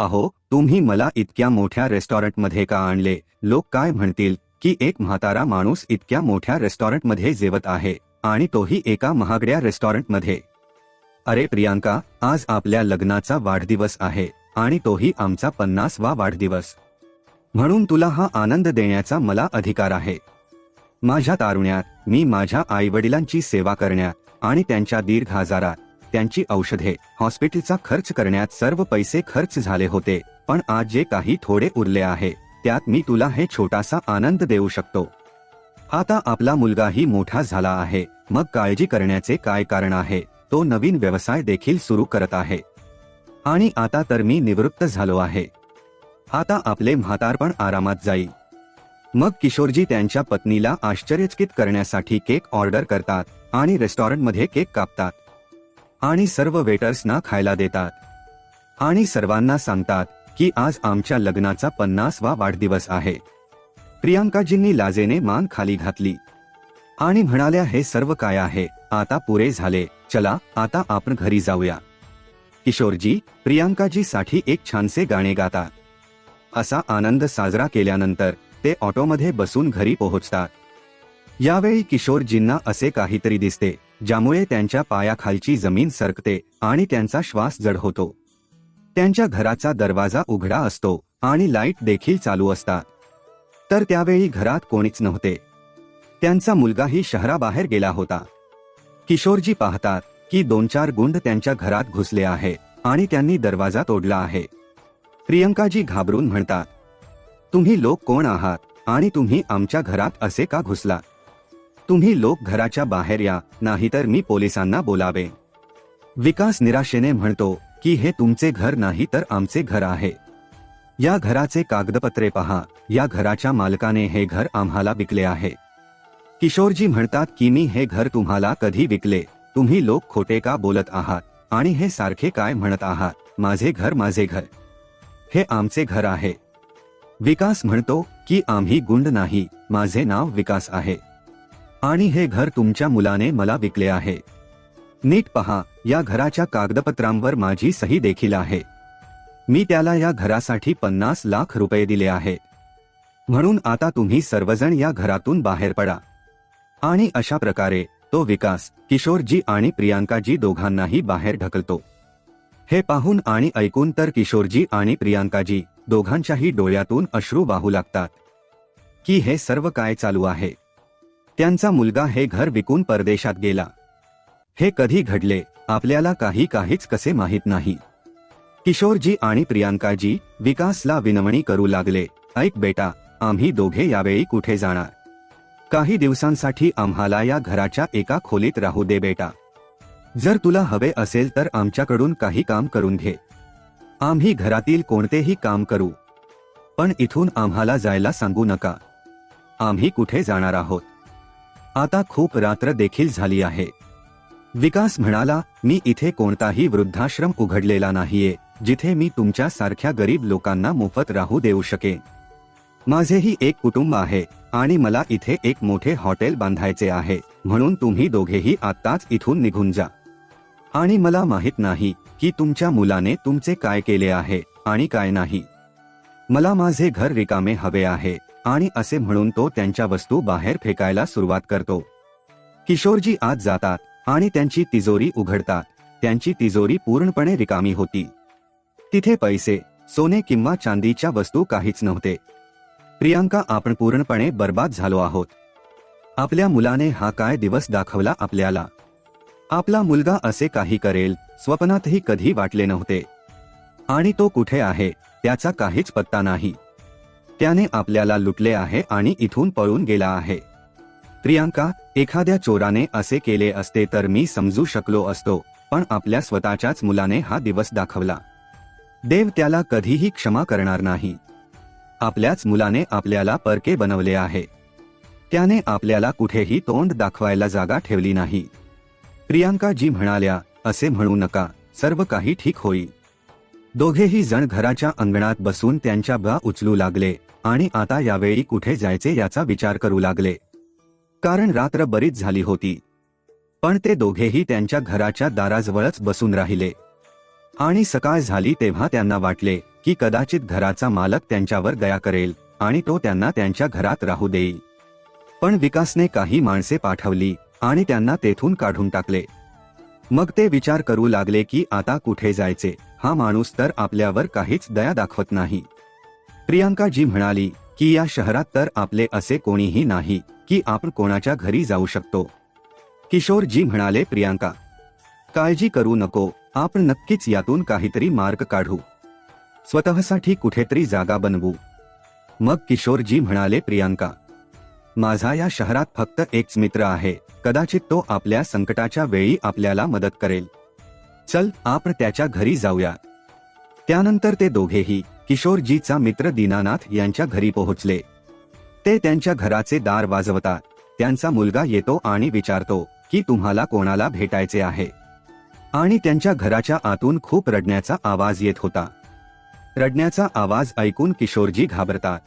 अहो तुम्ही मला इतक्या मोठ्या रेस्टॉरंटमध्ये का आणले? लोक काय म्हणतील की एक म्हातारा माणूस इतक्या मोठ्या रेस्टॉरंटमध्ये जेवत आहे आणि तोही एका महागड्या रेस्टॉरंटमध्ये. अरे प्रियांका आज आपल्या लग्नाचा वाढदिवस आहे आणि तोही आमचा पन्नास वा वाढदिवस. म्हणून तुला हा आनंद देण्याचा मला अधिकार आहे. माझ्या तारुण्यात मी माझ्या आईवडिलांची सेवा करण्यात आणि त्यांच्या दीर्घ आजारात त्यांची औषधे हॉस्पिटलचा खर्च करण्यात सर्व पैसे खर्च झाले होते. पण आज जे काही थोडे उरले आहे त्यात मी तुला हे छोटासा आनंद देऊ शकतो. आता आपला मुलगाही मोठा झाला आहे. मग काळजी करण्याचे काय कारण आहे? तो नवीन व्यवसाय देखील सुरू करत आहे. आणि आता तर मी निवृत्त झालो आहे. आता आपले म्हातारपण आरामात जाईल. मग किशोरजी त्यांच्या पत्नीला आश्चर्यचकित करण्यासाठी केक ऑर्डर करतात आणि रेस्टॉरंटमध्ये केक कापतात. आणि सर्व वेटर्सना खायला देतात. आणि सर्वांना सांगतात की आज आमच्या लग्नाचा पन्नासवा वाढदिवस आहे. प्रियांकाजींनी लाजेने मान खाली घातली. आणि म्हणाल्या हे सर्व काय आहे? आता पुरे झाले. चला आता आपण घरी जाऊया. किशोरजी प्रियांकाजी साठी एक छानसे गाणे गातात. असा आनंद साजरा केल्यानंतर ते ऑटोमध्ये बसून घरी पोहोचतात. यावेळी किशोरजींना असे काहीतरी दिसते. ज्यामुळे त्यांच्या पायाखालची जमीन सरकते आणि त्यांचा श्वास जड होतो. त्यांच्या घराचा दरवाजा उघडा असतो आणि लाइट देखील चालू असतात. तर त्यावेळी घरात कोणीच नव्हते. त्यांचा मुलगाही शहराबाहेर गेला होता. किशोरजी पाहतात की दोन चार गुंड त्यांच्या घरात घुसले आहे आणि त्यांनी दरवाजा तोडला आहे. प्रियंकाजी घाबरून म्हणतात तुम्ही लोक कोण आहात आणि तुम्ही आमच्या घरात असे का घुसला? तुम्ही लोक घराच्या बाहेर या नाहीतर मी पोलिसांना बोलावे. विकास निराशेने म्हणतो की हे तुमचे घर नाही तर आमचे घर आहे. या घराचे कागदपत्रे पहा या घराच्या मालकाने हे घर आम्हाला विकले आहे. किशोरजी म्हणतात की मी हे घर तुम्हाला कधी विकले तुम्ही लोक खोटे का बोलत आहात आणि हे सारखे काय म्हणत आहात माझे घर माझे घर. हे आमचे घर आहे. विकास म्हणतो की आम्ही गुंड नाही माझे नाव विकास आहे. आणि हे घर तुमच्या मुलाने मला विकले आहे. नीट पहा या घराच्या कागदपत्रांवर माझी सही देखील आहे. मी त्याला या घरासाठी पन्नास लाख रुपये दिले आहे. म्हणून आता तुम्ही सर्वजण या घरातून बाहेर पडा. आणि अशा प्रकारे तो विकास किशोरजी आणि प्रियांकाजी दोघांनाही बाहेर ढकलतो. हे पाहून आणि ऐकून तर किशोरजी आणि प्रियांकाजी दोघांच्याही डोळ्यातून अश्रू वाहू लागतात. की हे सर्व काय चालू आहे? त्यांचा मुलगा हे घर विकून परदेशात गेला. हे कधी घडले आपल्याला काही काहीच कसे माहीत नाही. किशोरजी आणि प्रियांकाजी विकासला विनवणी करू लागले ऐक बेटा आम्ही दोघे यावेळी कुठे जाणार? काही दिवसांसाठी आम्हाला या घराच्या एका खोलीत राहू दे बेटा. जर तुला हवे असेल तर आमच्याकडून काही काम करून घे. आम्ही घरातील कोणतेही काम करू. पण इथून आम्हाला जायला सांगू नका. आम्ही कुठे जाणार आहोत? आता खूप रात्र देखील झाली आहे. विकास म्हणाला मी इथे कोणताही वृद्धाश्रम उघडलेला नाहीये जिथे मी तुमच्या सारख्या गरीब लोकांना मोफत राहू देऊ शकेन. माझेही एक कुटुंब आहे आणि मला इथे एक मोठे हॉटेल बांधायचे आहे म्हणून तुम्ही दोघेही आत्ताच इथून निघून जा. आणि मला माहीत नाही की तुमच्या मुलाने तुमचे काय केले आहे आणि काय नाही. मला माझे घर रिकामे हवे आहे आणि असे म्हणून तो त्यांच्या वस्तू बाहेर फेकायला सुरुवात करतो. किशोरजी आत जातात आणि त्यांची तिजोरी उघडतात. त्यांची तिजोरी पूर्णपणे रिकामी होती. तिथे पैसे सोने किंवा चांदीच्या वस्तू काहीच नव्हते. प्रियांका आपण पूर्णपणे बर्बाद झालो आहोत. आपल्या मुलाने हा काय दिवस दाखवला आपल्याला? आपला मुलगा असे काही करेल स्वप्नातही कधी वाटले नव्हते. आणि तो कुठे आहे त्याचा काहीच पत्ता नाही. त्याने आपल्याला लुटले आहे आणि इथून पळून गेला आहे. प्रियांका एखाद्या चोराने असे केले असते तर मी समजू शकलो असतो पण आपल्या स्वतःच्याच मुलाने हा दिवस दाखवला. देव त्याला कधीही क्षमा करणार नाही. आपल्याच मुलाने आपल्याला परके बनवले आहे. त्याने आपल्याला कुठेही तोंड दाखवायला जागा ठेवली नाही. प्रियांका जी म्हणाल्या असे म्हणू नका सर्व काही ठीक होईल दोघेही जण घराच्या अंगणात बसून त्यांच्या बा उचलू लागले. आणि आता यावेळी कुठे जायचे याचा विचार करू लागले. कारण रात्र बरीच झाली होती. पण ते दोघेही त्यांच्या घराच्या दाराजवळच बसून राहिले. आणि सकाळ झाली तेव्हा त्यांना वाटले की कदाचित घराचा मालक त्यांच्यावर दया करेल आणि तो त्यांना त्यांच्या घरात राहू देईल. पण विकासने काही माणसे पाठवली आणि त्यांना तेथून काढून टाकले. मग ते विचार करू लागले की आता कुठे जायचे हा माणूस तर आपल्यावर काहीच दया दाखवत नाही. प्रियांका जी म्हणाली की या शहरात तर आपले असे कोणीही नाही की आपण कोणाच्या घरी जाऊ शकतो. किशोर जी म्हणाले प्रियांका काळजी करू नको आपण नक्कीच यातून काहीतरी मार्ग काढू. स्वतःसाठी कुठेतरी जागा बनवू. मग किशोरजी म्हणाले प्रियांका माझा या शहरात फक्त एकच मित्र आहे कदाचित तो आपल्या संकटाच्या वेळी आपल्याला मदत करेल. चल आपण त्याच्या घरी जाऊया. त्यानंतर ते दोघेही किशोरजीचा मित्र दीनानाथ यांच्या घरी पोहोचले. ते त्यांच्या घराचे दार वाजवतात. त्यांचा मुलगा येतो आणि विचारतो की तुम्हाला कोणाला भेटायचे आहे? आणि त्यांच्या घराच्या आतून खूप रडण्याचा आवाज येत होता. रडण्याचा आवाज ऐकून किशोरजी घाबरतात.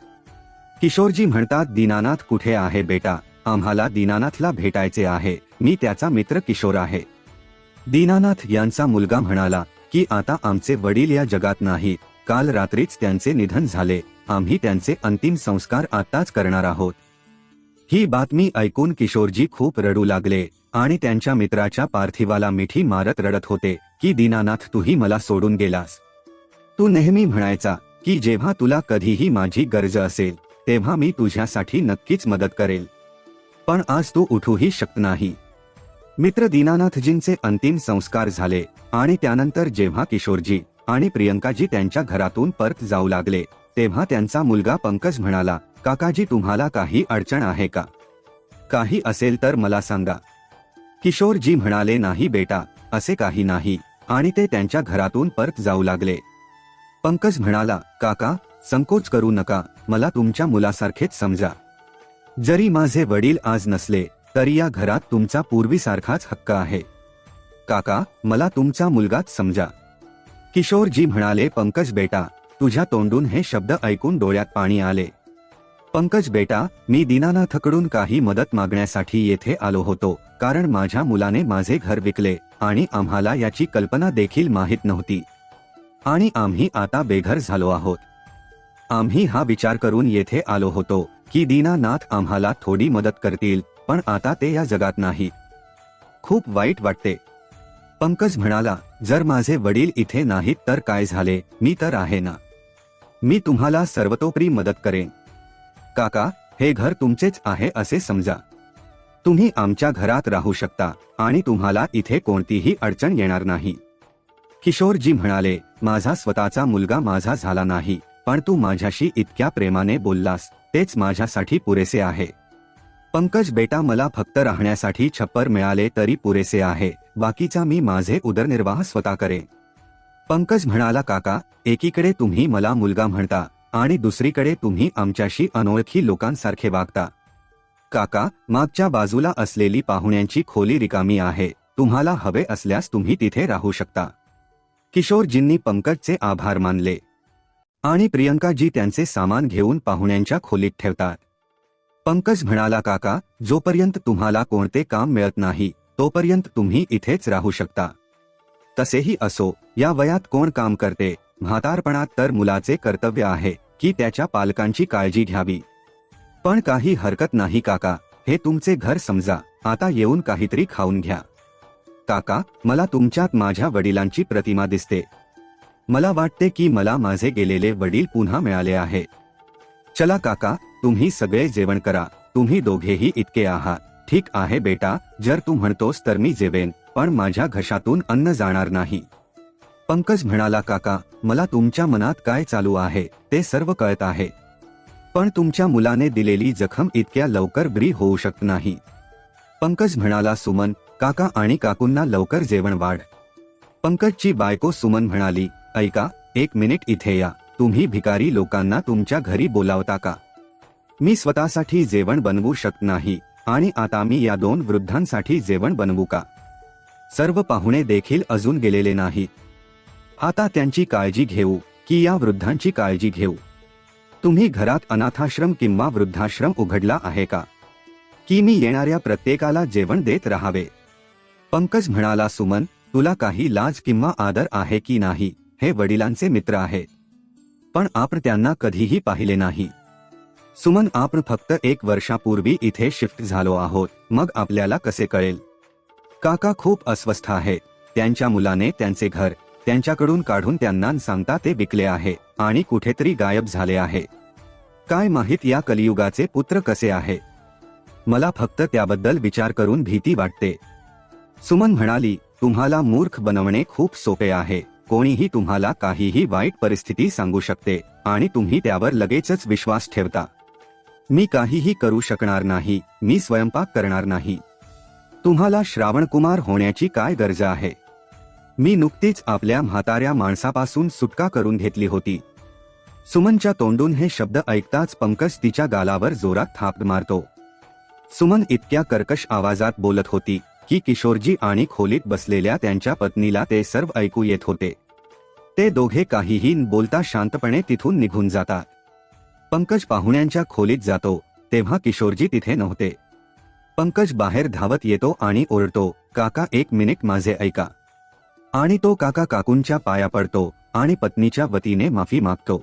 किशोरजी म्हणतात दीनानाथ कुठे आहे बेटा? आम्हाला दीनानाथला भेटायचे आहे. मी त्याचा मित्र किशोर आहे. दीनानाथ यांचा मुलगा म्हणाला की आता आमचे वडील या जगात नाहीत. काल रात्रीच त्यांचे निधन झाले. आम्ही त्यांचे अंतिम संस्कार आताच करणार आहोत. ही बातमी ऐकून किशोरजी खूप रडू लागले आणि त्यांच्या मित्राच्या पार्थिवाला मिठी मारत रडत होते की दीनानाथ तूही मला सोडून गेलास. तू नेहमी म्हणायचा की जेव्हा तुला कधीही माझी गरज असेल तेव्हा मी तुझ्यासाठी नक्कीच मदत करेल. पण आज तू उठूही शकत नाही. मित्र दीनानाथजींचे अंतिम संस्कार झाले आणि त्यानंतर जेव्हा किशोरजी आणि प्रियंकाजी त्यांच्या घरातून परत जाऊ लागले. तेव्हा त्यांचा मुलगा पंकज म्हणाला काकाजी तुम्हाला काही अडचण आहे का? काही असेल तर मला सांगा. किशोरजी म्हणाले नाही बेटा असे काही नाही. आणि ते त्यांच्या घरातून परत जाऊ लागले. पंकज म्हणाला काका संकोच करू नका मला तुमच्या मुलासारखेच समजा. जरी माझे वडील आज नसले तरी या घरात तुमचा पूर्वीसारखाच हक्क आहे. काका मला तुमचा मुलगाच समजा. किशोरजी म्हणाले पंकज बेटा तुझ्या तोंडून हे शब्द ऐकून डोळ्यात पाणी आले. पंकज बेटा मी दीनानाथकडून काही मदत मागण्यासाठी येथे आलो होतो कारण माझ्या मुलाने माझे घर विकले आणि आम्हाला याची कल्पना देखील माहीत नव्हती. आणि आम्ही आता बेघर झालो आहोत. आम्ही हा विचार करून येथे आलो होतो की दीनानाथ आम्हाला थोडी मदत करतील पण आता ते या जगात नाही. खूप वाईट वाटते. पंकज म्हणाला जर माझे वडील इथे नाहीत तर काय झाले? मी तर आहे ना. मी तुम्हाला सर्वतोपरी मदत करेन. काका हे घर तुमचेच आहे असे समजा. तुम्ही आमच्या घरात राहू शकता आणि तुम्हाला इथे कोणतीही अडचण येणार नाही. किशोरजी म्हणाले माझा स्वतःचा मुलगा माझा झाला नाही पण तू माझ्याशी इतक्या प्रेमाने बोललास तेच माझ्यासाठी पुरेसे आहे. पंकज बेटा मला फक्त राहण्यासाठी छप्पर मिळाले तरी पुरेसे आहे बाकीचा मी माझे उदरनिर्वाह स्वतः करे पंकज म्हणाला काका एकीकडे तुम्ही मला मुलगा म्हणता आणि दुसरीकडे तुम्ही आमच्याशी अनोळखी लोकांसारखे वागता. काका मागच्या बाजूला असलेली पाहुण्यांची खोली रिकामी आहे तुम्हाला हवे असल्यास तुम्ही तिथे राहू शकता. किशोरजींनी पंकजचे आभार मानले. आणि प्रियंकाजी त्यांचे सामान घेऊन पाहुण्यांच्या खोलीत ठेवतात. पंकज म्हणाला काका जोपर्यंत तुम्हाला कोणते काम मिळत नाही तोपर्यंत तुम्ही इथेच राहू शकता. तसेही असो या वयात कोण काम करते? म्हातारपणात तर मुलाचे कर्तव्य आहे की त्याच्या पालकांची काळजी घ्यावी. पण काही हरकत नाही काका हे तुमचे घर समजा आता येऊन काहीतरी खाऊन घ्या. काका मला तुमच्यात माझ्या वडिलांची प्रतिमा दिसते. मला वाटते की मला माझे गेलेले वडील पुन्हा मिळाले आहे. चला काका तुम्ही सगळे जेवण करा. तुम्ही दोघेही इतके आहात. ठीक आहे बेटा. जर तू म्हणतोस तर मी जेवेन पण माझ्या घशातून अन्न जाणार नाही. पंकज म्हणाला काका मला तुमच्या मनात काय चालू आहे? ते सर्व कळत आहे. पण तुमच्या मुलाने दिलेली जखम इतक्या लवकर बरी होऊ शकत नाही. पंकज म्हणाला सुमन काका आणि काकूंना लवकर जेवण वाढ. पंकजची बायको सुमन म्हणाली ऐका एक मिनिट इथे या. तुम्ही भिकारी लोकांना तुमच्या घरी बोलावता का? मी स्वतःसाठी जेवण बनवू शकत नाही आणि आता मी या दोन वृद्धांसाठी जेवण बनवू का? सर्व पाहुणे देखील अजून गेलेले नाही. आता त्यांची काळजी घेऊ की या वृद्धांची काळजी घेऊ. तुम्ही घरात अनाथाश्रम किंवा वृद्धाश्रम उघडला आहे का? की मी येणाऱ्या प्रत्येकाला जेवण देत राहावे? पंकज म्हणाला सुमन तुला काही लाज किंवा आदर आहे की नाही? हे वडिलांचे मित्र आहे. पण आपण त्यांना कधीही पाहिले नाही. सुमन आपण फक्त एक वर्षापूर्वी इथे शिफ्ट झालो आहोत. मग आपल्याला कसे कळेल? काका खूप अस्वस्थ आहेत. त्यांच्या मुलाने त्यांचे घर त्यांच्याकडून काढून त्यांना सांगता ते विकले आहे आणि कुठेतरी गायब झाले आहे. काय माहीत या कलियुगाचे पुत्र कसे आहे? मला फक्त त्याबद्दल विचार करून भीती वाटते. सुमन म्हणाली तुम्हाला मूर्ख बनवणे खूप सोपे आहे. कोणीही तुम्हाला काहीही वाईट परिस्थिती सांगू शकते आणि तुम्ही त्यावर लगेचच विश्वास ठेवता. मी काहीही करू शकणार नाही मी स्वयंपाक करणार नाही. तुम्हाला श्रावणकुमार होण्याची काय गरज आहे? मी नुकतीच आपल्या म्हाताऱ्या माणसापासून सुटका करून घेतली होती. सुमनच्या तोंडून हे शब्द ऐकताच पंकज तिच्या गालावर जोरात थाप मारतो. सुमन इतक्या कर्कश आवाजात बोलत होती की किशोरजी आणि खोलीत बसलेल्या त्यांच्या पत्नीला ते सर्व ऐकू येत होते. ते दोघे काहीही बोलता शांतपणे तिथून निघून जातात. पंकज पाहुण्यांच्या खोलीत जातो तेव्हा किशोरजी तिथे नव्हते. पंकज बाहेर धावत येतो आणि ओरडतो काका एक मिनिट माझे ऐका. आणि तो काका काकूंच्या पाया पडतो आणि पत्नीच्या वतीने माफी मागतो.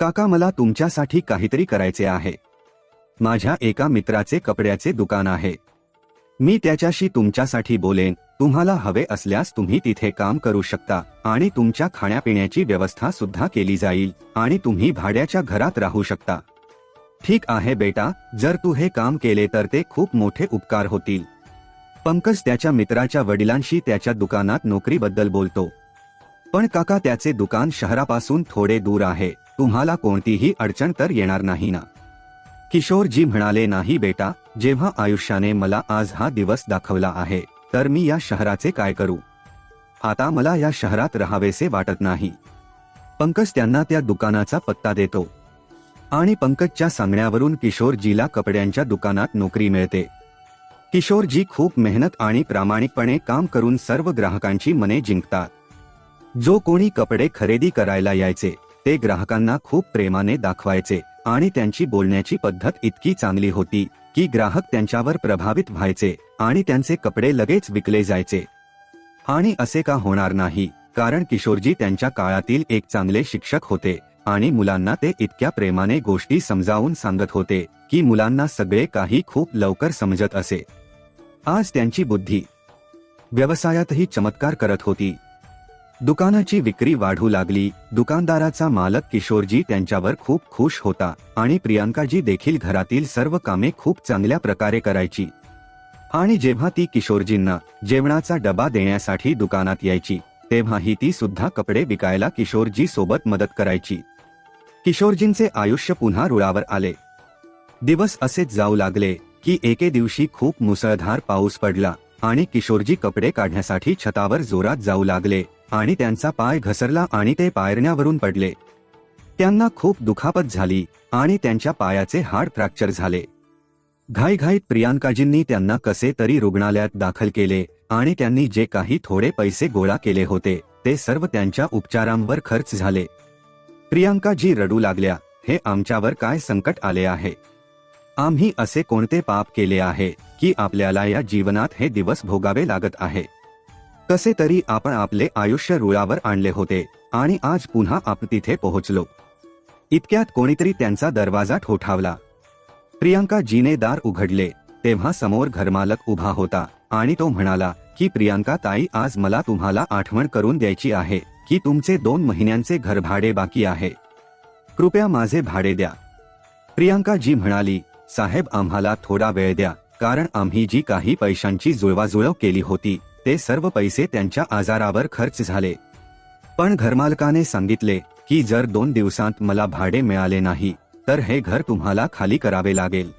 काका मला तुमच्यासाठी काहीतरी करायचे आहे. माझ्या एका मित्राचे कपड्याचे दुकान आहे. मी त्याच्याशी तुमच्यासाठी बोलेन तुम्हाला हवे असल्यास तुम्ही तिथे काम करू शकता आणि तुमच्या खाण्यापिण्याची व्यवस्था सुद्धा केली जाईल आणि तुम्ही भाड्याच्या घरात राहू शकता. ठीक आहे बेटा जर तू हे काम केले तर ते खूप मोठे उपकार होतील. पंकज त्याच्या मित्राच्या वडिलांशी त्याच्या दुकानात नोकरीबद्दल बोलतो. पण काका त्याचे दुकान शहरापासून थोडे दूर आहे तुम्हाला कोणतीही अडचण तर येणार नाही ना? किशोरजी म्हणाले नाही बेटा जेव्हा आयुष्याने मला आज हा दिवस दाखवला आहे तर मी या शहराचे काय करू? आता मला या शहरात राहावेसे वाटत नाही. पंकज त्यांना त्या दुकानाचा पत्ता देतो. आणि पंकजच्या सांगण्यावरून किशोरजीला कपड्यांच्या दुकानात नोकरी मिळते. किशोरजी खूप मेहनत आणि प्रामाणिकपणे काम करून सर्व ग्राहकांची मने जिंकतात. जो कोणी कपडे खरेदी करायला यायचे ते ग्राहकांना खूप प्रेमाने दाखवायचे आणि त्यांची बोलण्याची पद्धत इतकी चांगली होती की ग्राहक त्यांच्यावर प्रभावित व्हायचे. आणि त्यांचे कपडे लगेच विकले जायचे. आणि असे का होणार नाही कारण किशोरजी त्यांच्या काळातील एक चांगले शिक्षक होते आणि मुलांना ते इतक्या प्रेमाने गोष्टी समजावून सांगत होते की मुलांना सगळे काही खूप लवकर समजत असे. आज त्यांची बुद्धी व्यवसायातही चमत्कार करत होती. दुकानाची विक्री वाढू लागली दुकानदाराचा मालक किशोरजी त्यांच्यावर खूप खुश होता आणि प्रियांकाजी देखील घरातील सर्व कामे खूप चांगल्या प्रकारे करायची. आणि जेव्हा ती किशोरजींना जेवणाचा डबा देण्यासाठी दुकानात यायची तेव्हाही ती सुद्धा कपडे विकायला किशोरजी सोबत मदत करायची. किशोरजींचे आयुष्य पुन्हा रुळावर आले. दिवस असेच जाऊ लागले की एके दिवशी खूप मुसळधार पाऊस पडला आणि किशोरजी कपडे काढण्यासाठी छतावर जोरात जाऊ लागले आणि त्यांचा पाय घसरला आणि ते पायरण्यावरून पडले. त्यांना खूप दुखापत झाली आणि त्यांच्या पायाचे हाड फ्रॅक्चर झाले. घाईघाईत प्रियांकाजींनी त्यांना कसे तरी रुग्णालयात दाखल केले आणि त्यांनी जे काही थोडे पैसे गोळा केले होते ते सर्व त्यांच्या उपचारांवर खर्च झाले. प्रियांकाजी रडू लागल्या हे आमच्यावर काय संकट आले आहे? आम्ही असे कोणते पाप केले आहे की आपल्याला या जीवनात हे दिवस भोगावे लागत आहे? कसे तरी आपण आपले आयुष्य रुळावर आणले होते आणि आज पुन्हा आपण तिथे पोहोचलो. इतक्यात कोणीतरी त्यांचा दरवाजा ठोठावला. प्रियांका जीने दार उघडले तेव्हा समोर घरमालक उभा होता आणि तो म्हणाला की प्रियांका ताई आज मला तुम्हाला आठवण करून द्यायची आहे की तुमचे दोन महिन्यांचे घरभाडे बाकी आहे. कृपया माझे भाडे द्या. प्रियांका जी म्हणाली साहेब आम्हाला थोडा वेळ द्या कारण आम्ही जी काही पैशांची जुळवाजुळव केली होती ते सर्व पैसे त्यांच्या आजारावर खर्च झाले. पण घरमालकाने सांगितले की जर दोन दिवसांत मला भाडे मिळाले नाही तर हे घर तुम्हाला खाली करावे लागेल.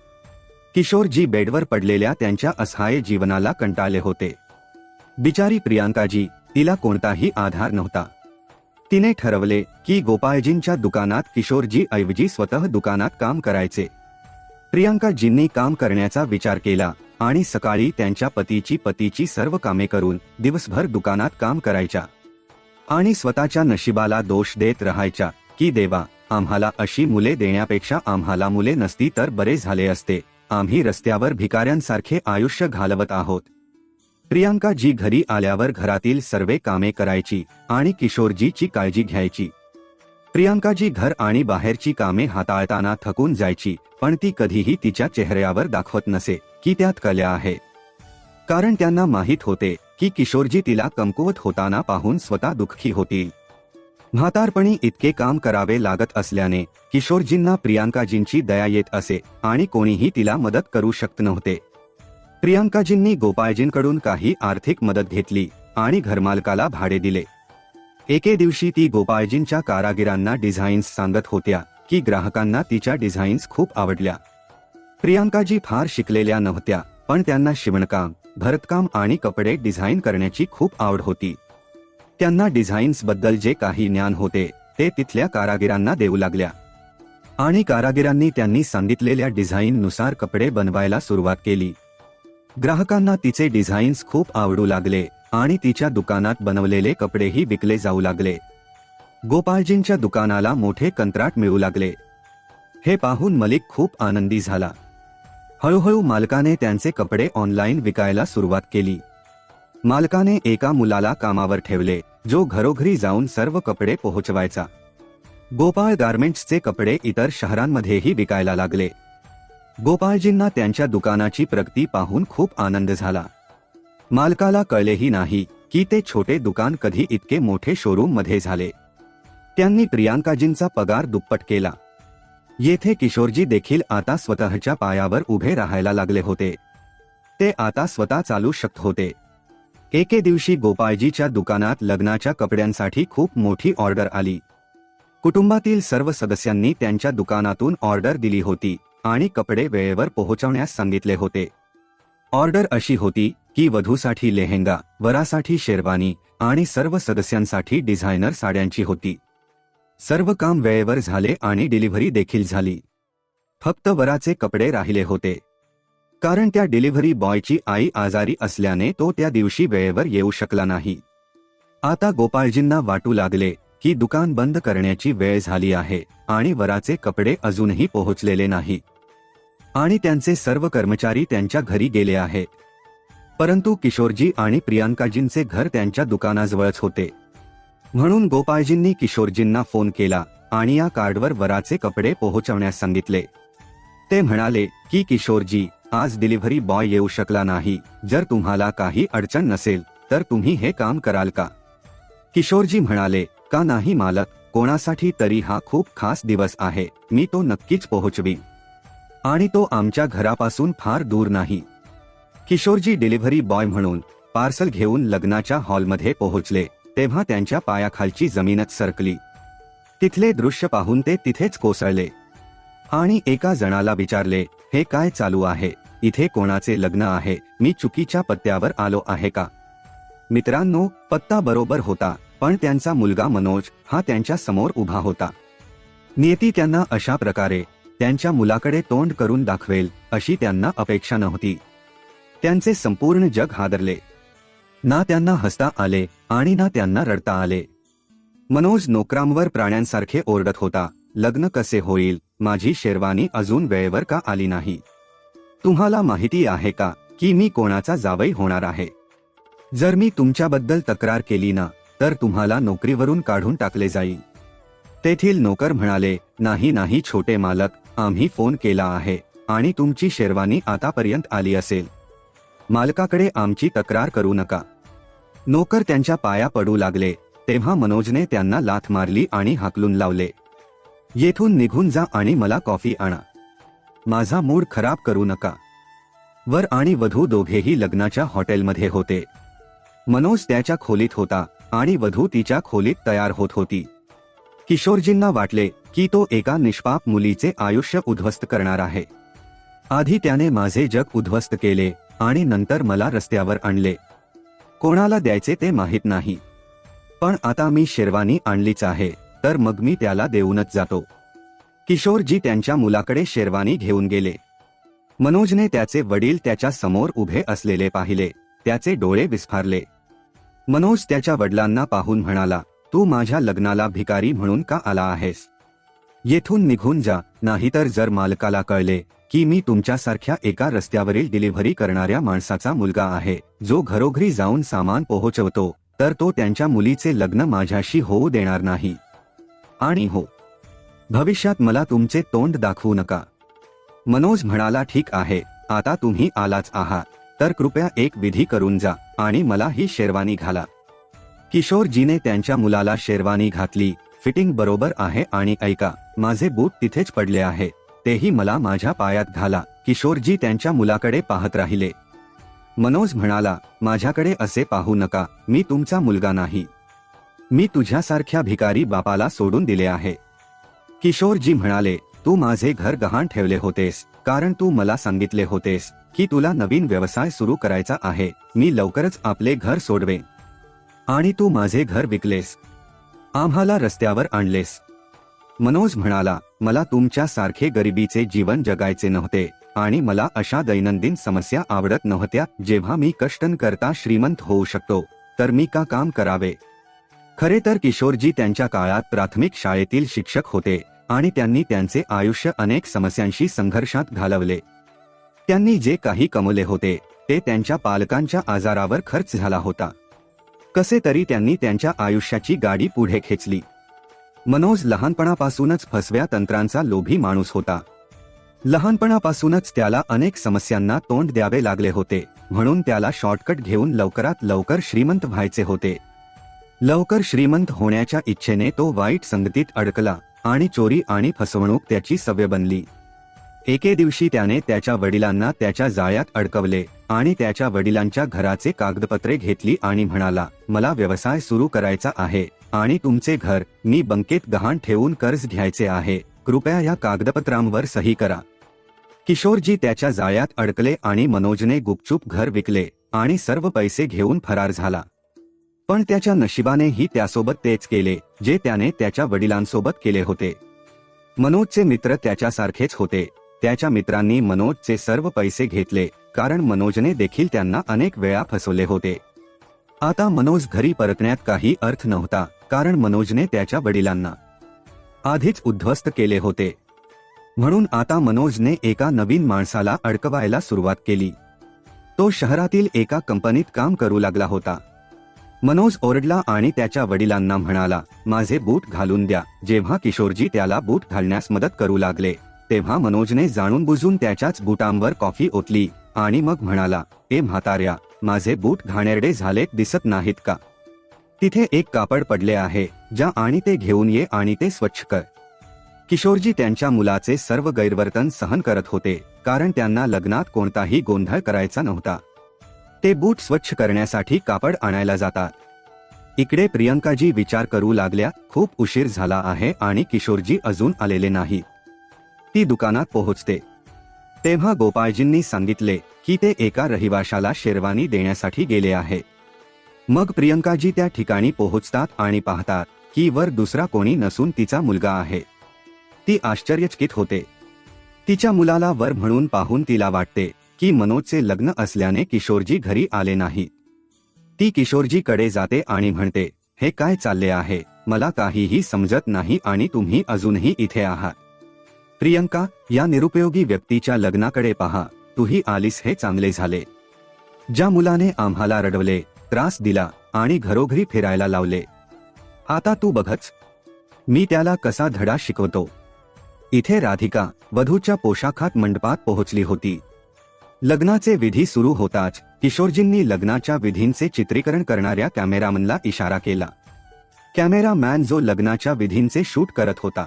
किशोरजी बेडवर पडलेल्या त्यांच्या असहाय जीवनाला कंटाळले होते. बिचारी प्रियांकाजी तिला कोणताही आधार नव्हता. तिने ठरवले की गोपाळजींच्या दुकानात किशोरजी ऐवजी स्वतः दुकानात काम करायचे. प्रियांकाजींनी काम करण्याचा विचार केला आणि सकाळी त्यांच्या पतीची पतीची सर्व कामे करून दिवसभर दुकानात काम करायच्या. आणि स्वतःच्या नशिबाला दोष देत राहायच्या. की देवा आम्हाला अशी मुले देण्यापेक्षा आम्हाला मुले नसती तर बरे झाले असते. आम्ही रस्त्यावर भिकाऱ्यांसारखे आयुष्य घालवत आहोत. प्रियांका जी घरी आल्यावर घरातील सर्वे कामे करायची आणि किशोरजीची काळजी घ्यायची. प्रियांकाजी घर आणि बाहेरची कामे हाताळताना थकून जायची पण ती कधीही तिच्या चेहऱ्यावर दाखवत नसे की त्यात कल्या आहे. कारण त्यांना माहीत होते की किशोरजी तिला कमकुवत होताना पाहून स्वतः दुःखी होतील. म्हातारपणी इतके काम करावे लागत असल्याने किशोरजींना प्रियांकाजींची दया येत असे आणि कोणीही तिला मदत करू शकत नव्हते. प्रियांकाजींनी गोपाळजींकडून काही आर्थिक मदत घेतली आणि घरमालकाला भाडे दिले. एके दिवशी ती गोपाळजींच्या कारागिरांना डिझाईन्स सांगत होत्या की ग्राहकांना तिच्या डिझाईन्स खूप आवडल्या. प्रियांकाजी फार शिकलेल्या नव्हत्या पण त्यांना शिवणकाम भरतकाम आणि कपडे डिझाईन करण्याची खूप आवड होती. त्यांना डिझाईन्सबद्दल जे काही ज्ञान होते ते तिथल्या कारागिरांना देऊ लागल्या. आणि कारागिरांनी त्यांनी सांगितलेल्या डिझाईननुसार कपडे बनवायला सुरुवात केली. ग्राहकांना तिचे डिझाईन्स खूप आवडू लागले आणि तिच्या दुकानात बनवलेले कपडेही विकले जाऊ लागले. गोपाळजींच्या दुकानाला मोठे कंत्राट मिळू लागले. हे पाहून मलिक खूप आनंदी झाला. हळूहळू मालकाने त्यांचे कपडे ऑनलाईन विकायला सुरुवात केली. मालकाने एका मुलाला कामावर ठेवले जो घरोघरी जाऊन सर्व कपडे पोहोचवायचा. गोपाळ गार्मेंट्सचे कपडे इतर शहरांमध्येही विकायला लागले. गोपाळजींना त्यांच्या दुकानाची प्रगती पाहून खूप आनंद झाला. मालकाला कळलेही नाही की ते छोटे दुकान कधी इतके मोठे शोरूममध्ये झाले. त्यांनी प्रियांकाजींचा पगार दुप्पट केला. येथे किशोरजी देखील आता स्वतःच्या पायावर उभे राहायला लागले होते. ते आता स्वतः चालू शकत होते. एके दिवशी गोपाळजीच्या दुकानात लग्नाच्या कपड्यांसाठी खूप मोठी ऑर्डर आली. कुटुंबातील सर्व सदस्यांनी त्यांच्या दुकानातून ऑर्डर दिली होती आणि कपडे वेळेवर पोहोचवण्यास सांगितले होते. ऑर्डर अशी होती की वधूसाठी लेहेंगा वरासाठी शेरवानी आणि सर्व सदस्यांसाठी डिझायनर साड्यांची होती. सर्व काम वेळेवर झाले आणि डिलिव्हरी देखील झाली. फक्त वराचे कपडे राहिले होते. कारण त्या डिलिव्हरी बॉयची आई आजारी असल्याने तो त्या दिवशी वेळेवर येऊ शकला नाही. आता गोपाळजींना वाटू लागले की दुकान बंद करण्याची वेळ झाली आहे आणि वराचे कपडे अजूनही पोहोचलेले नाही. आणि त्यांचे सर्व कर्मचारी त्यांच्या घरी गेले आहेत परंतु किशोरजी आणि प्रियांकाजींचे घर त्यांच्या दुकानाजवळच होते. म्हणून गोपाळजींनी किशोरजींना फोन केला आणि या कार्डवर वराचे कपडे पोहोचवण्यास सांगितले. ते म्हणाले की किशोरजी आज डिलिव्हरी बॉय येऊ शकला नाही. जर तुम्हाला काही अडचण नसेल तर तुम्ही हे काम कराल का? किशोरजी म्हणाले का नाही मालक? कोणासाठी तरी हा खूप खास दिवस आहे. मी तो नक्कीच पोहोचवीन. आणि तो आमच्या घरापासून फार दूर नाही. किशोरजी डिलिव्हरी बॉय म्हणून पार्सल घेऊन लग्नाच्या हॉलमध्ये पोहोचले. तेव्हा त्यांच्या पायाखालची जमीनच सरकली. तिथले दृश्य पाहून ते तिथेच कोसळले. आणि एका जणाला विचारले हे काय चालू आहे? इथे कोणाचे लग्न आहे? मी चुकीच्या पत्त्यावर आलो आहे का? मित्रांनो पत्ता बरोबर होता पण त्यांचा मुलगा मनोज हा त्यांच्यासमोर उभा होता. नियती त्यांना अशा प्रकारे त्यांच्या मुलाकडे तोंड करून दाखवेल अशी त्यांना अपेक्षा नव्हती. त्यांचे संपूर्ण जग हादरले. ना त्यांना हसता आले आणि ना त्यांना रडता आले. मनोज नोकरांवर प्राण्यांसारखे ओरडत होता लग्न कसे होईल? माझी शेरवानी अजून वेळेवर का आली नाही? तुम्हाला माहिती आहे का की मी कोणाचा जावई होणार आहे? जर मी तुमच्याबद्दल तक्रार केली ना तर तुम्हाला नोकरीवरून काढून टाकले जाईल. तेथील नोकर म्हणाले नाही नाही छोटे मालक आम्ही फोन केला आहे आणि तुमची शेरवानी आतापर्यंत आली असेल. मालकाकडे आमची तक्रार करू नका. नोकर त्यांच्या पाया पडू लागले तेव्हा मनोजने त्यांना लाथ मारली आणि हाकलून लावले. येथून निघून जा आणि मला कॉफी आणा. माझा मूड खराब करू नका. वर आणि वधू दोघेही लग्नाच्या हॉटेलमध्ये होते. मनोज त्याच्या खोलीत होता आणि वधू तिच्या खोलीत तयार होत होती. किशोरजींना वाटले की तो एका निष्पाप मुलीचे आयुष्य उद्ध्वस्त करणार आहे. आधी त्याने माझे जग उद्ध्वस्त केले आणि नंतर मला रस्त्यावर आणले. कोणाला द्यायचे ते माहीत नाही. पण आता मी शेरवानी आणलीच आहे. तर मग मी त्याला देऊनच जातो. किशोरजी त्यांच्या मुलाकडे शेरवानी घेऊन गेले. मनोजने त्याचे वडील त्याच्यासमोर उभे असलेले पाहिले. त्याचे डोळे विस्फारले. मनोज त्याच्या वडिलांना पाहून म्हणाला तू माझ्या लग्नाला भिकारी म्हणून का आला आहेस? येथून निघून जा नाहीतर जर मालकाला कळले की मी तुमच्यासारख्या एका रस्त्यावरील डिलिव्हरी करणाऱ्या माणसाचा मुलगा आहे जो घरोघरी जाऊन सामान पोहोचवतो तर तो त्यांच्या मुलीचे लग्न माझ्याशी होऊ देणार नाही. आणि हो. भविष्यात मला तुमचे तोंड दाखवू नका. मनोज म्हणाला ठीक आहे आता तुम्ही आलाच आहात तर कृपया एक विधी करून जा. आणि मला ही शेरवानी घाला. किशोरजीने त्यांच्या मुलाला शेरवानी घातली. फिटिंग बरोबर आहे आणि ऐका माझे बूट तिथेच पडले आहे. तेही मला माझ्या पायात घाला. किशोरजी त्यांच्या मुलाकडे पाहत राहिले. मनोज म्हणाला माझ्याकडे असे पाहू नका मी तुमचा मुलगा नाही. मी तुझ्यासारख्या भिकारी बापाला सोडून दिले आहे. किशोरजी म्हणाले तू माझे घर गहाण ठेवले होतेस कारण तू मला सांगितले होतेस की तुला नवीन व्यवसाय सुरू करायचा आहे मी लवकरच आपले घर सोडवे आणि तू माझे घर विकलेस. आम्हाला रस्त्यावर आणलेस. मनोज म्हणाला मला तुमच्या सारखे गरिबीचे जीवन जगायचे नव्हते आणि मला अशा दैनंदिन समस्या आवडत नव्हत्या जेव्हा मी कष्टन करता श्रीमंत होऊ शकतो तर मी का काम करावे? खरे तर किशोरजी त्यांच्या काळात प्राथमिक शाळेतील शिक्षक होते आणि त्यांनी त्यांचे आयुष्य अनेक समस्यांशी संघर्षात घालवले. त्यांनी जे काही कमवले होते ते त्यांच्या पालकांच्या आजारावर खर्च झाला होता. कसे तरी त्यांनी त्यांच्या आयुष्याची गाडी पुढे खेचली. मनोज लहानपणापासूनच फसव्या तंत्रांचा लोभी माणूस होता. लहानपणापासूनच त्याला अनेक समस्यांना तोंड द्यावे लागले होते म्हणून त्याला शॉर्टकट घेऊन लवकरात लवकर श्रीमंत व्हायचे होते. लवकर श्रीमंत होण्याच्या इच्छेने तो वाईट संगतीत अडकला आणि चोरी आणि फसवणूक त्याची सवय बनली. एके दिवशी त्याने त्याच्या वडिलांना त्याच्या जाळ्यात अडकवले आणि त्याच्या वडिलांच्या घराचे कागदपत्रे घेतली आणि म्हणाला मला व्यवसाय सुरू करायचा आहे आणि तुमचे घर मी बंकेत गहाण ठेवून कर्ज घ्यायचे आहे. कृपया या कागदपत्रांवर सही करा. किशोरजी त्याच्या जाळ्यात अडकले आणि मनोजने गुपचूप घर विकले आणि सर्व पैसे घेऊन फरार झाला. पण त्याच्या नशिबानेही त्यासोबत तेच केले जे त्याने त्याच्या वडिलांसोबत केले होते. मनोजचे मित्र त्याच्यासारखेच होते. त्याच्या मित्रांनी मनोजचे सर्व पैसे घेतले कारण मनोजने देखील त्यांना अनेक वेळा फसवले होते. आता मनोज घरी परतण्यात काही अर्थ नव्हता कारण मनोजने त्याच्या वडिलांना आधीच उद्ध्वस्त केले होते. म्हणून आता मनोजने एका नवीन माणसाला अडकवायला सुरुवात केली. तो शहरातील एका कंपनीत काम करू लागला होता. मनोज ओरडला आणि त्याच्या वडिलांना म्हणाला माझे बूट घालून द्या. जेव्हा किशोरजी त्याला बूट घालण्यास मदत करू लागले तेव्हा मनोजने जाणून बुजून त्याच्याच बुटांवर कॉफी ओतली आणि मग म्हणाला ए म्हाताऱ्या माझे बूट घाणेरडे झाले दिसत नाहीत का? तिथे एक कापड पडले आहे जा आणि ते घेऊन ये आणि ते स्वच्छ कर. किशोरजी त्यांच्या मुलाचे सर्व गैरवर्तन सहन करत होते कारण त्यांना लग्नात कोणताही गोंधळ करायचा नव्हता. ते बूट स्वच्छ करण्यासाठी कापड आणायला जातात. इकडे प्रियंकाजी विचार करू लागल्या खूप उशीर झाला आहे आणि किशोरजी अजून आलेले नाही. ती दुकानात पोहोचते. तेव्हा गोपाळजींनी सांगितले की ते एका रहिवाशाला शेरवानी देण्यासाठी गेले आहे. मग प्रियंकाजी त्या ठिकाणी पोहोचतात आणि पाहतात की वर दुसरा कोणी नसून तिचा मुलगा आहे. ती आश्चर्यचकित होते. तिच्या मुलाला वर म्हणून पाहून तिला वाटते की मनोजचे लग्न असल्याने किशोरजी घरी आले नाही. ती किशोरजीकडे जाते आणि म्हणते हे काय चालले आहे? मला काहीही समजत नाही आणि तुम्ही अजूनही इथे आहात. प्रियंका या निरुपयोगी व्यक्तीच्या लग्नाकडे पहा. तूही आलीस हे चांगले झाले. ज्या मुलाने आम्हाला रडवले त्रास दिला आणि घरोघरी फिरायला लावले. आता तू बघच. मी त्याला कसा धडा शिकवतो? इथे राधिका वधूच्या पोशाखात मंडपात पोहोचली होती. लग्नाचे विधी सुरू होताच किशोरजींनी लग्नाच्या विधींचे चित्रीकरण करणाऱ्या कॅमेरामनला इशारा केला. कॅमेरामॅन जो लग्नाच्या विधींचे शूट करत होता.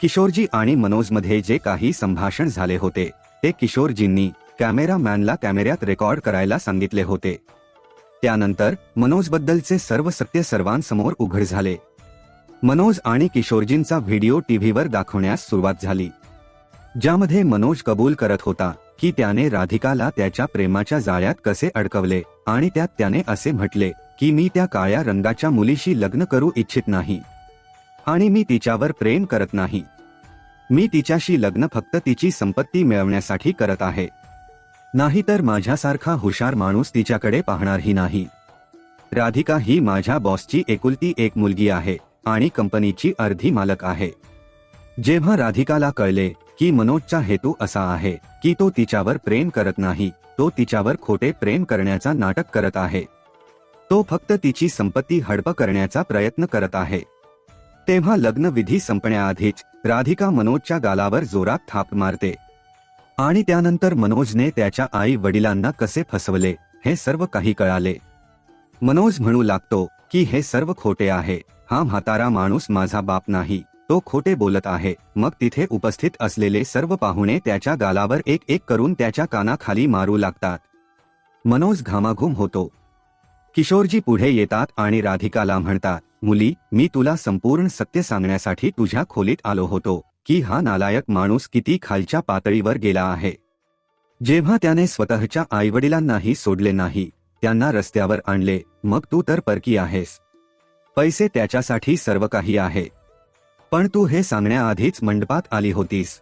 किशोरजी आणि मनोजमध्ये जे काही संभाषण झाले होते ते किशोरजींनी कॅमेरामॅनला कॅमेऱ्यात रेकॉर्ड करायला सांगितले होते. त्यानंतर मनोजबद्दलचे सर्व सत्य सर्वांसमोर उघड झाले. मनोज आणि किशोरजींचा व्हिडिओ टीव्हीवर दाखवण्यास सुरुवात झाली. ज्यामध्ये मनोज कबूल करत होता की त्याने राधिकाला त्याच्या प्रेमाच्या जाळ्यात कसे अडकवले आणि त्यात त्याने असे म्हटले की मी त्या काळ्या रंगाच्या मुलीशी लग्न करू इच्छित नाही. आणि मी तिच्यावर प्रेम करत नाही. मी तिच्याशी लग्न फक्त तिची संपत्ती मिळवण्यासाठी करत आहे. नाहीतर माझ्यासारखा हुशार माणूस तिच्याकडे पाहणारही नाही. राधिका ही माझ्या बॉसची एकुलती एक मुलगी आहे आणि कंपनीची अर्धी मालक आहे. जेव्हा राधिकाला कळले की मनोजचा हेतू असा आहे की तो तिच्यावर प्रेम करत नाही तो तिच्यावर खोटे प्रेम करण्याचा नाटक करत आहे. तो फक्त तिची संपत्ती हडप करण्याचा प्रयत्न करत आहे. तेव्हा लग्नविधी संपण्याआधीच राधिका मनोजच्या गालावर जोरात थाप मारते. आणि त्यानंतर मनोजने त्याच्या आई वडिलांना कसे फसवले हे सर्व काही कळाले. मनोज म्हणू लागतो की हे सर्व खोटे आहे हा म्हातारा माणूस माझा बाप नाही. तो खोटे बोलत आहे. मग तिथे उपस्थित असलेले सर्व पाहुणे त्याच्या गालावर एक एक करून त्याच्या कानाखाली मारू लागतात. मनोज घामाघूम होतो. किशोरजी पुढे येतात आणि राधिकाला म्हणतात मुली मी तुला संपूर्ण सत्य सांगण्यासाठी तुझ्या खोलीत आलो होतो की हा नालायक माणूस किती खालच्या पातळीवर गेला आहे. जेव्हा त्याने स्वतःच्या आईवडिलांनाही सोडले नाही त्यांना रस्त्यावर आणले मग तू तर परकी आहेस. पैसे त्याच्यासाठी सर्व काही आहे पण तू हे सांगण्याआधीच मंडपात आली होतीस.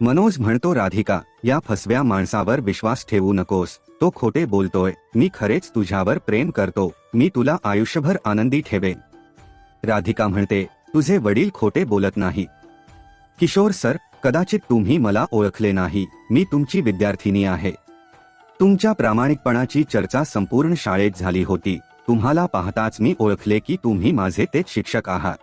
मनोज म्हणतो राधिका या फसव्या माणसावर विश्वास ठेवू नकोस. तो खोटे बोलतोय मी खरेच तुझ्यावर प्रेम करतो मी तुला आयुष्यभर आनंदी ठेवेन. राधिका म्हणते तुझे वडील खोटे बोलत नाही. किशोर सर कदाचित तुम्ही मला ओळखले नाही मी तुमची विद्यार्थिनी आहे. तुमच्या प्रामाणिकपणाची चर्चा संपूर्ण शाळेत झाली होती तुम्हाला पाहताच मी ओळखले की तुम्ही माझे तेच शिक्षक आहात.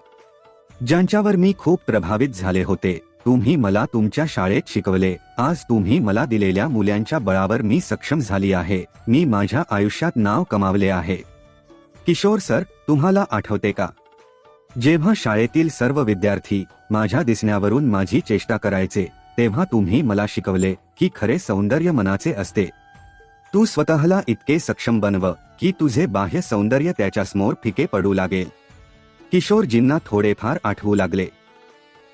ज्यांच्यावर मी खूप प्रभावित झाले होते तुम्ही मला तुमच्या शाळेत शिकवले. आज तुम्ही मला दिलेल्या मुल्यांच्या बळावर मी सक्षम झाली आहे. मी माझ्या आयुष्यात नाव कमावले आहे. किशोर सर तुम्हाला आठवते का? जेव्हा शाळेतील सर्व विद्यार्थी माझ्या दिसण्यावरून माझी चेष्टा करायचे तेव्हा तुम्ही मला शिकवले की खरे सौंदर्य मनाचे असते. तू स्वतःला इतके सक्षम बनव की तुझे बाह्य सौंदर्य त्याच्यासमोर फिके पडू लागेल. किशोरजींना थोडेफार आठवू लागले.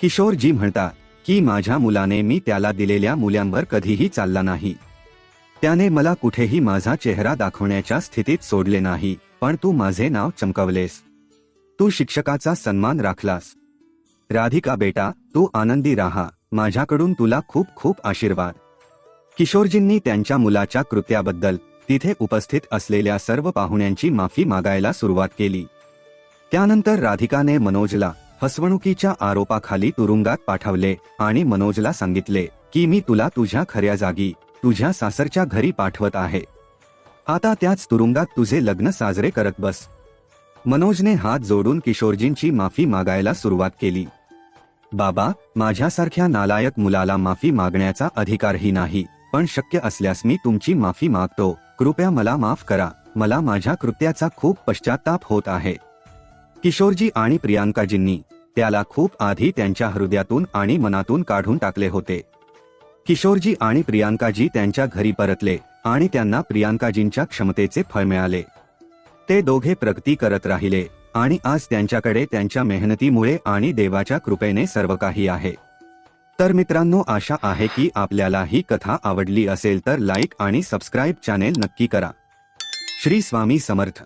किशोरजी म्हणतात की माझ्या मुलाने मी त्याला दिलेल्या मुल्यांवर कधीही चालला नाही. त्याने मला कुठेही माझा चेहरा दाखवण्याच्या स्थितीत सोडले नाही पण तू माझे नाव चमकवलेस. तू शिक्षकाचा सन्मान राखलास. राधिका बेटा तू आनंदी राहा. माझ्याकडून तुला खूप खूप आशीर्वाद. किशोरजींनी त्यांच्या मुलाच्या कृत्याबद्दल तिथे उपस्थित असलेल्या सर्व पाहुण्यांची माफी मागायला सुरुवात केली. त्यानंतर राधिकाने मनोजला फसवणुकीच्या आरोपाखाली तुरुंगात पाठवले आणि मनोजला सांगितले की मी तुला तुझ्या खऱ्या जागी तुझ्या सासरच्या घरी पाठवत आहे. आता त्याच तुरुंगात तुझे लग्न साजरे करत बस. मनोजने हात जोडून किशोरजींची माफी मागायला सुरुवात केली. बाबा माझ्यासारख्या नालायक मुलाला माफी मागण्याचा अधिकारही नाही पण शक्य असल्यास मी तुमची माफी मागतो. कृपया मला माफ करा. मला माझ्या कृत्याचा खूप पश्चाताप होत आहे. किशोरजी आणि प्रियांकाजींनी त्याला खूप आधी त्यांच्या हृदयातून आणि मनातून काढून टाकले होते. किशोरजी आणि प्रियांकाजी त्यांच्या घरी परतले आणि त्यांना प्रियांकाजींच्या क्षमतेचे फळ मिळाले. ते दोघे प्रगती करत राहिले आणि आज त्यांच्याकडे त्यांच्या मेहनतीमुळे आणि देवाच्या कृपेने सर्व काही आहे. तर मित्रांनो आशा आहे की आपल्याला ही कथा आवडली असेल तर लाईक आणि सबस्क्राईब चॅनेल नक्की करा. श्री स्वामी समर्थ.